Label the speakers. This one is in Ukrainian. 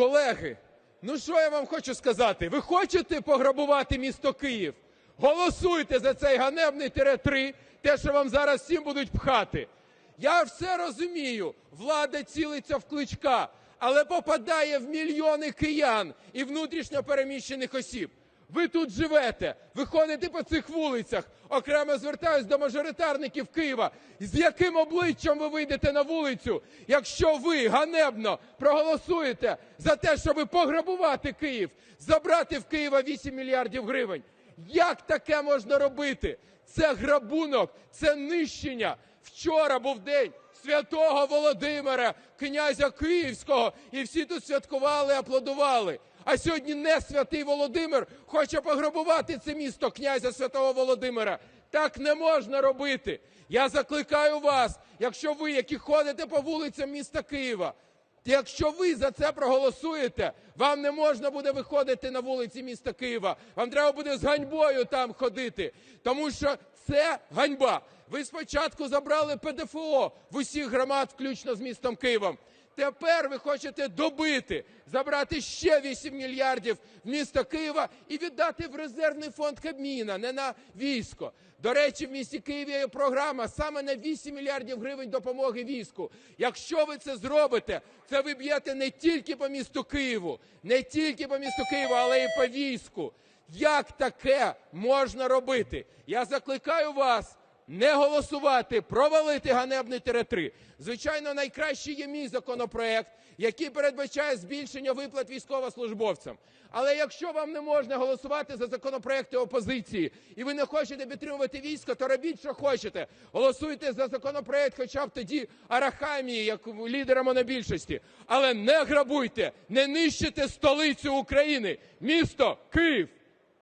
Speaker 1: Колеги, ну що я вам хочу сказати? Ви хочете пограбувати місто Київ? Голосуйте за цей ганебний тире 3, те, що вам зараз всім будуть пхати. Я все розумію, влада цілиться в кличка, але попадає в мільйони киян і внутрішньо переміщених осіб. Ви тут живете, ви ходите по цих вулицях. Окремо звертаюсь до мажоритарників Києва. З яким обличчям ви вийдете на вулицю, якщо ви ганебно проголосуєте за те, щоб пограбувати Київ, забрати в Києва 8 мільярдів гривень? Як таке можна робити? Це грабунок, це нищення. Вчора був день святого Володимира, князя Київського, і всі тут святкували, аплодували. А сьогодні не святий Володимир хоче пограбувати це місто князя святого Володимира. Так не можна робити. Я закликаю вас, якщо ви, які ходите по вулицям міста Києва, Якщо ви за це проголосуєте, вам не можна буде виходити на вулиці міста Києва. Вам треба буде з ганьбою там ходити, тому що це ганьба. Ви спочатку забрали ПДФО в усіх громад, включно з містом Києвом. Тепер ви хочете добити, забрати ще 8 мільярдів в місто Києва і віддати в резервний фонд Кабміна, не на військо. До речі, в місті Києві є програма саме на 8 мільярдів гривень допомоги війську. Якщо ви це зробите, це ви б'єте не тільки по місту Києву, не тільки по місту Києву, але й по війську. Як таке можна робити? Я закликаю вас не голосувати, провалити ганебний тире 3. Звичайно, найкращий є мій законопроект, який передбачає збільшення виплат військовослужбовцям. Але якщо вам не можна голосувати за законопроекти опозиції, і ви не хочете підтримувати військо, то робіть, що хочете. Голосуйте за законопроект, хоча б тоді Арахамії, як лідера монобільшості. Але не грабуйте, не нищите столицю України, місто Київ.